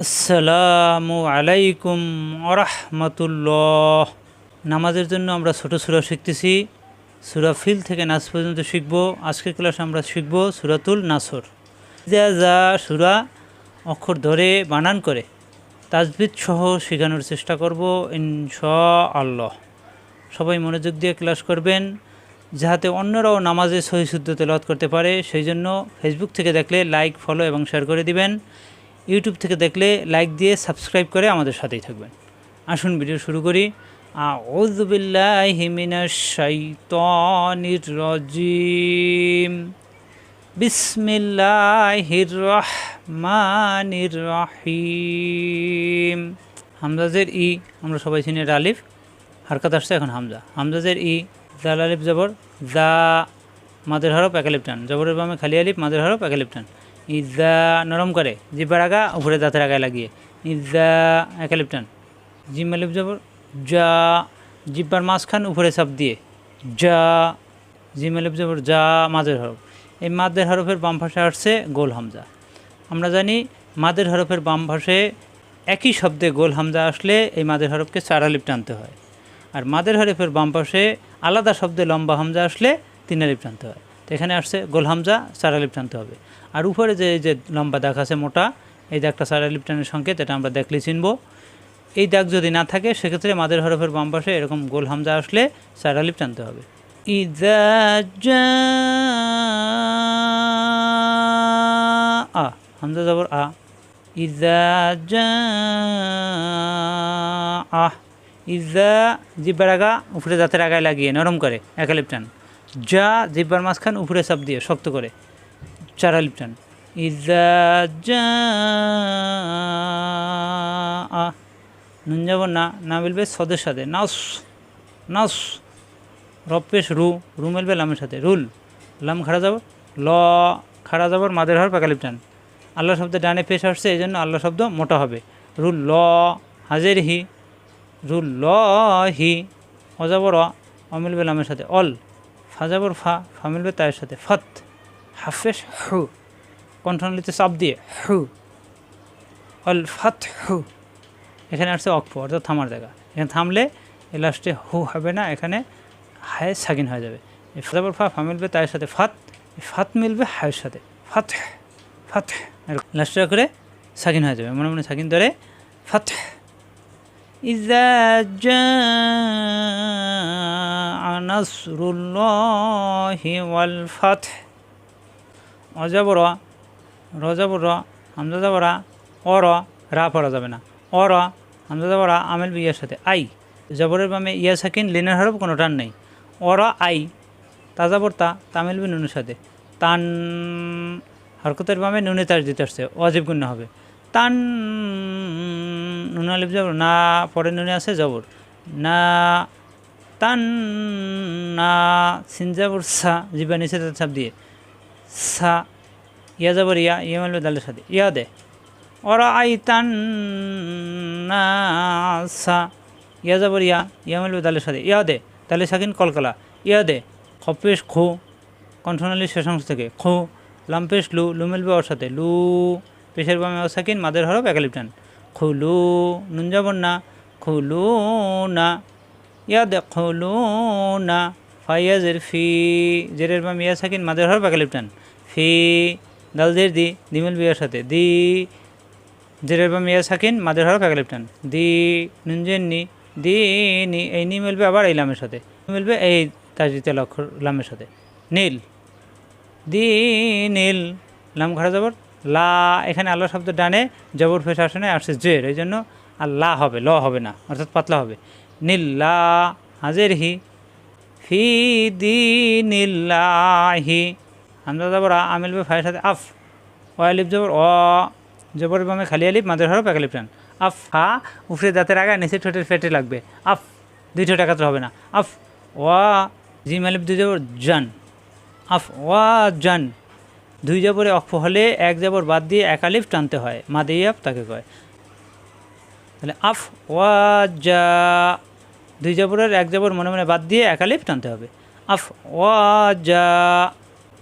আসসালামু আলাইকুম আরহামতুল্লাহ নামাজের জন্য আমরা ছোট সুরা শিখতেছি। সুরা ফিল থেকে নাচ পর্যন্ত শিখব। আজকের ক্লাসে আমরা শিখব সুরাতুল নাসর। যা যা সুরা অক্ষর ধরে বানান করে তাজবিদ সহ শেখানোর চেষ্টা করব ইনশা আল্লাহ সবাই মনোযোগ দিয়ে ক্লাস করবেন যাহাতে অন্যরাও নামাজে সহি শুদ্ধ তেলাওয়াত করতে পারে। সেই জন্য ফেসবুক থেকে দেখলে লাইক, ফলো এবং শেয়ার করে দিবেন। ইউটিউব থেকে দেখলে লাইক দিয়ে সাবস্ক্রাইব করে আমাদের সাথেই থাকবেন। আসুন ভিডিও শুরু করি। হামজাজের ই, আমরা সবাই চিনি আলিফ। হারকাত আসছে এখন হামজা। হামজাজের ই, জাল আলিফ জবর, জা, মাদের হরফ একালিপ টান। জবরের বামে খালি আলিফ, মাদের হরফ একালিপ টান। ইজা নরম করে, জিব্বার আগা উপরে দাঁতের আগায় লাগিয়ে। ইজা একালিপ টান জিম আলিফ জবর যা, জিব্বার মাঝখান উপরে চাপ দিয়ে। যা জিম আলিফ জবর যা, মাদের হরফ। এই মাদের হরফের বাম পাশে আসছে গোল হামজা। আমরা জানি মাদের হরফের বাম পাশে একই শব্দে গোল হামজা আসলে এই মাদের হরফকে চার আলিপ টানতে হয়। আর মাদের হরফের বাম পাশে আলাদা শব্দে লম্বা হামজা আসলে তিন আলিপ টানতে হয়। তো এখানে আসছে গোল হামজা, চার আলিপ টানতে হবে। আর উপরে যে যে লম্বা দাগ আছে মোটা, এই দাগটা চার আলিপ টানের সংকেত, এটা আমরা দেখলে চিনব। এই দাগ যদি না থাকে, সেক্ষেত্রে মাদের হরফের বাম পাশে এরকম গোল হামজা আসলে চার আলিপ টানতে হবে। জা আ, হামজা জবর আ। ইজা জা আহ ইজা জিব্বার আগা, উপরে দাঁতের আগায় লাগিয়ে, নরম করে একালিপ টান। যা জিব্বার মাঝখান, উপরে চাপ দিয়ে, শক্ত করে। চারা লিপটান ইজা নুন যাব না না মিলবে সদের সাথে। নাস নাস। রপেশ রু রু মিলবে লামের সাথে। রুল, লাম খাড়া যাব ল খাড়া যাবর মাদের হর পাকালিপটান আল্লাহ শব্দ ডানে পেশ আসছে, এই জন্য আল্লাহ শব্দ মোটা হবে। রুল ল, হাজের হি। রুল ল, হি। অজাবর অমিলবে লামের সাথে। অল ফাজাবর ফা ফা মিলবে তায়ের সাথে। ফত। হাফেশ হু কণ্ঠনালীতে চাপ দিয়ে হু অল ফাত হু এখানে আসছে অক্ষ অর্থাৎ থামার জায়গা এখানে থামলে এ লাস্টে হু হবে না এখানে হায় সাকিন হয়ে যাবে এই ফাজাবর ফা ফা মিলবে তায়ের সাথে ফাত এই ফাত মিলবে হায়ের সাথে ফাত ফাত লাস্টে করে সাকিন হয়ে যাবে মনে মনে সাকিন ধরে ফাত إذا جاء نصر الله والفتح অজাবর রজাবর যাবরা অর, রা পড়া যাবে না। অর হামজা যাবরা আমেল বিয়ার সাথে। আই, জবরের বামে ইয়া সাকিন, লিনের হরফ কোনো টান নেই। অর, আই তাজাবর তা তামিল বি নুনের সাথে। তান, হরকতের বামে নুনে তার দিতে আসছে, অজীব গুণ্য হবে। তান, নুন আলিফ জবর, না, পরে নুনে আছে জবর। না, তান, না, সিন জবর, সা, জিবা নিচে চাপ দিয়ে। সা ইয়া জবর ইয়া ইয়া মালবে দালের সাথে ইয়া দে ওরা আই তান না সা ইয়া জবর ইয়া ইয়া মালবে দালের সাথে ইয়া দে তালে সাকিন কলকলা ইয়া দে খপেশ খো কণ্ঠনালী শেষাংশ থেকে খো লাম্পেশ লু লু মিলবে ওর সাথে লু পেশের বামে অসাকিন মাদের হরফ একালিপটান খুলু নুন যাবন না খুলু না ইয়াদ খুলু না ফাইয়াজের ফি জেরের বাম ইয়া সাকিন মাদের হরফ একালিপটান ফি দালদের দি দিমিল বিয়ার সাথে, দি, জেরের বাম ইয়া সাকিন, মাদের হরফ একালিপটান দি নুনজেন নি, দি নি, এই নি মিলবে আবার এই লামের সাথে মিলবে এই তাজিতে লক্ষর লামের সাথে, নীল, দি নীল, লাম খাড়া যাবর লা, এখানে আল্লাহ শব্দ ডানে, জবর ফেস আসনে আসছে জের, এই জন্য আর লা হবে, ল হবে না, অর্থাৎ পাতলা হবে, নীল, লা, হাজের হি, ফি, দি নীল্লাহি হামজা জবর, আ, আমিল বে ফায়ের সাথে আফ। ও আলিফ জবর, অ, জবর বামে খালি আলিফ মাদের হরফ একালিফ টান আফ, হা, উফরে দাঁতের আগায় নিচে ঠোঁটের ফেটে লাগবে। আফ, দুই ঠোঁট একাত্র হবে না। আফ, ওয়া, জিম আলিফ, দুই জবর, জান। আফ, ওয়া, জান। দুই জবরে অক্ষ হলে এক জবর বাদ দিয়ে একালিফ টানতে হয়। মাদেয়াব তাকে কয়। তাহলে আফ ওয়াজা দুই জবরের এক জবর মনে মনে বাদ দিয়ে একালিফ টানতে হবে। আফ ওয়াজা ওরা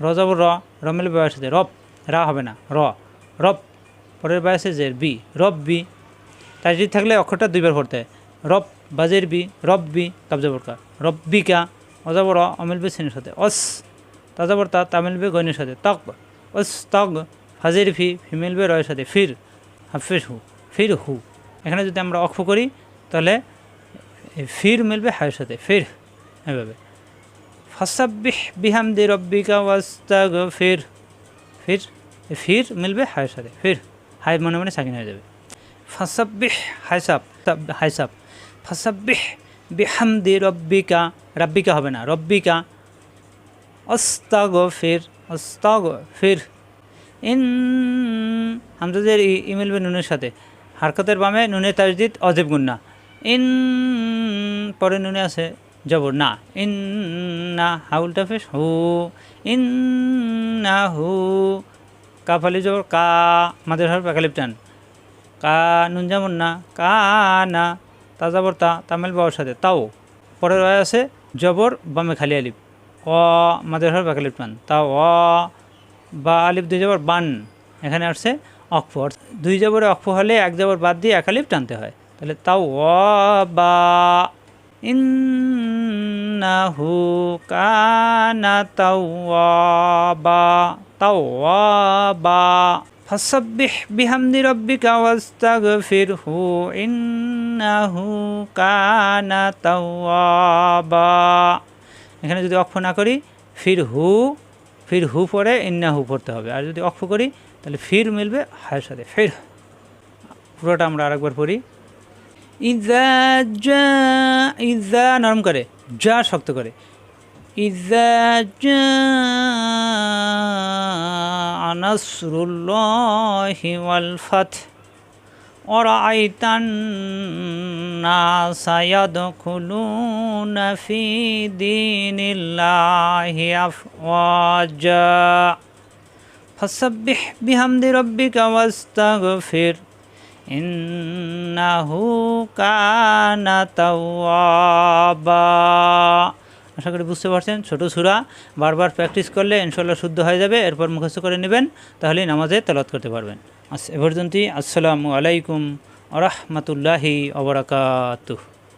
রজাবর র রমেল বায়ের সাথে রব রা হবে না র রব পরের বায়াসে জের বি রব বি তাজরিদ থাকলে অক্ষরটা দুইবার পড়তে রব বাজের বি রব বি কাবজাবরকা রব্বিকা অজাবর অ, অমিল বি সিনের সাথে অস তাজাবর তা তামিল বে গয়নের সাথে তক অস তক ফাজের ফি ফিমেল বে রয়ের সাথে ফির হাফির হু ফির হু এখানে যদি আমরা অক্ষ করি তাহলে ফির মিলবে হায়ের সাথে ফির এভাবে। ফাসাব্বিহ বিহামদি রব্বিকা ওয়াস্তাগ ফির ফির ফির মিলবে হায়ের সাথে। ফির, হায় মনে মনে সাকিন হয়ে যাবে। ফাসাব্বিহ হাইসাব হাইসাব ফাসাব্বিহ বিহামদি রব্বিকা, রাব্বিকা হবে না, রব্বিকা অস্তাগ ফির অস্তাগ ফির ইন হামজাদের ই মিলবে নুনের সাথে। হারকতের বামে নুনে তাজদিদ অজেব গুন্না ইন পরে নুনে আছে জবর, না। ইন না হাউলটা ফেস হু ইন না হু কাফালি জবর, কা মাদের হর পাকালিপ টান কা নুন যেমন না, কা না তাজাবর তা তামিল বাবার সাথে, তাও। পরে রয়ে আছে, জবর বামে খালি আলিফ অ মাদের হর বাকালিপ টান তা অ বা আলিফ, দুই জবর, বান। এখানে আসছে অক্ষ দুই জবরে অক্ষ হলে এক জবর বাদ দিয়ে এক আলিফ টানতে হয়। তাহলে তাও অ বা ইন্নাহু কানা তাওয়াবা তাওয়াবা ফাসাব্বিহ বিহামদি রাব্বিকা ওয়াস্তাগফিরহু ইন্নাহু কানা তাওয়াবা এখানে যদি অক্ষ না করি ফির হু ফির হু পরে ইন্না হু পড়তে হবে। আর যদি অক্ষ করি, তাহলে ফির মিলবে হায়ের সাথে। ফির পুরোটা আমরা আরেকবার পড়ি। ইজা জা ইজা নরম করে যা শক্ত করে ইজা জা নাসরুল্লাহি ওয়াল ফাতহ ورأيت الناس يدخلون في دين الله أفواجا فسبح بحمد ربك واستغفر ইন্নাহু কানা তাওয়াবা। আশা করি বুঝতে পারছেন, ছোট সুরা, বারবার প্র্যাকটিস করলে ইনশাল্লাহ শুদ্ধ হয়ে যাবে, এরপর মুখস্থ করে নেবেন তাহলে নামাজে তেলত করতে পারবেন। আস এ পর্যন্তই, আসসালামু আলাইকুম আরহামতুল্লাহি অবরাকাতুহ